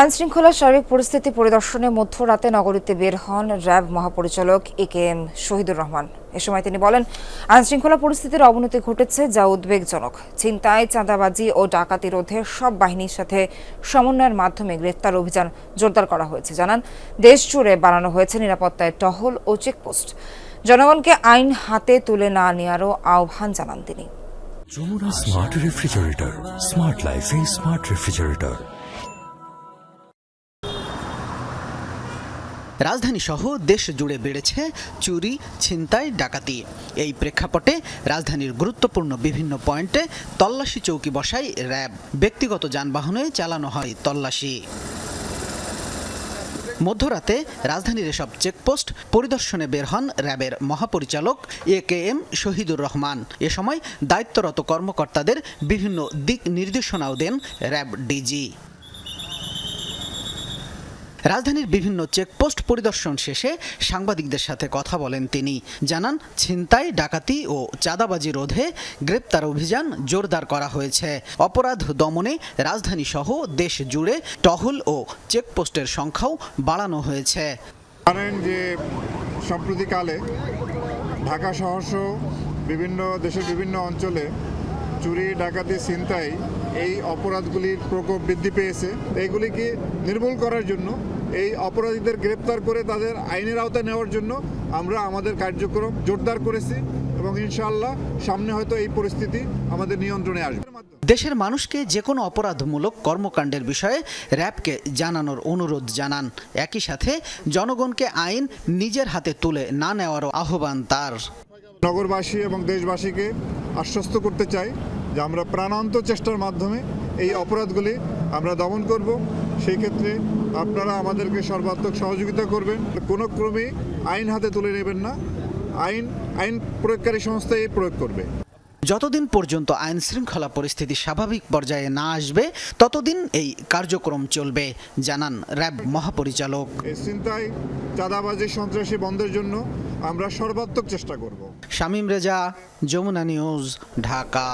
আইনশৃঙ্খলা সার্বিক পরিস্থিতি পরিদর্শনে মধ্যরাতে নগরীতে বের হন র্যাব মহাপরিচালক A K M Shahidur Rahman. এ সময় তিনি বলেন, আইনশৃঙ্খলা পরিস্থিতির অবনতি ঘটেছে যা উদ্বেগজনক। ছিনতাই, চাঁদাবাজি ও ডাকাতি রোধে সব বাহিনীর সাথে সমন্বয়ের মাধ্যমে গ্রেফতার অভিযান জোরদার করা হয়েছে। জানান, দেশ জুড়ে বানানো হয়েছে নিরাপত্তায় টহল ও চেকপোস্ট। জনগণকে আইন হাতে তুলে না নেওয়ারও আহ্বান জানান তিনি। যমুনা স্মার্ট রেফ্রিজারেটর, স্মার্ট লাইফে স্মার্ট রেফ্রিজারেটর। রাজধানী সহ দেশ জুড়ে বেড়েছে চুরি, ছিনতাই, ডাকাতি। এই প্রেক্ষাপটে রাজধানীর গুরুত্বপূর্ণ বিভিন্ন পয়েন্টে তল্লাশি চৌকি বসায় র্যাব। ব্যক্তিগত যানবাহনে চালানো হয় তল্লাশি। মধ্যরাতে রাজধানীর এসব চেকপোস্ট পরিদর্শনে বের হন র্যাবের মহাপরিচালক A K M Shahidur Rahman. এ সময় দায়িত্বরত কর্মকর্তাদের বিভিন্ন দিক নির্দেশনাও দেন র্যাব ডিজি। রাজধানীর বিভিন্ন চেকপোস্ট পরিদর্শন শেষে সাংবাদিকদের সাথে কথা বলেন তিনি। জানান, ছিনতাই, ডাকাতি ও চাঁদাবাজি রোধে গ্রেপ্তার অভিযান জোরদার করা হয়েছে। অপরাধ দমনে রাজধানী সহ দেশ জুড়ে টহল ও চেকপোস্টের সংখ্যাও বাড়ানো হয়েছে। যে সম্প্রতিকালে ঢাকা শহরসহ বিভিন্ন দেশের বিভিন্ন অঞ্চলে চুরি ডাকাতি ছিনতাই এই অপরাধগুলির প্রকোপ বৃদ্ধি পেয়েছে। এইগুলিকে নির্মূল করার জন্য এই অপরাধীদের গ্রেপ্তার করে তাদের আইনের আওতায় নেওয়ার জন্য আমরা আমাদের কার্যক্রম জোরদার করেছি এবং ইনশাআল্লাহ সামনে হয়তো এই পরিস্থিতি আমাদের নিয়ন্ত্রণে আসবে। দেশের মানুষকে যে কোনো অপরাধমূলক কর্মকাণ্ডের বিষয়ে র্যাবকে জানানোর অনুরোধ জানান। একই সাথে জনগণকে আইন নিজের হাতে তুলে না নেওয়ারও আহ্বান তার। নগরবাসী এবং দেশবাসীকে আশ্বস্ত করতে চাই যে আমরা প্রাণান্ত চেষ্টার মাধ্যমে এই অপরাধগুলি আমরা দমন করব। সেই ক্ষেত্রে আপনারা আমাদেরকে সর্বাত্মক সহযোগিতা করবেন। কোনো ক্রমেই আইন হাতে তুলে নেবেন না। আইন আইন প্রয়োগকারী সংস্থা এই প্রয়োগ করবে। যতদিন পর্যন্ত আইন শৃঙ্খলা পরিস্থিতি স্বাভাবিক পর্যায়ে না আসবে ততদিন এই কার্যক্রম চলবে জানান র্যাব মহাপরিচালক। চিন্তায় চাঁদাবাজি সন্ত্রাসী বন্ধের জন্য আমরা সর্বাত্মক চেষ্টা করব। শামীম রেজা যমুনা নিউজ ঢাকা।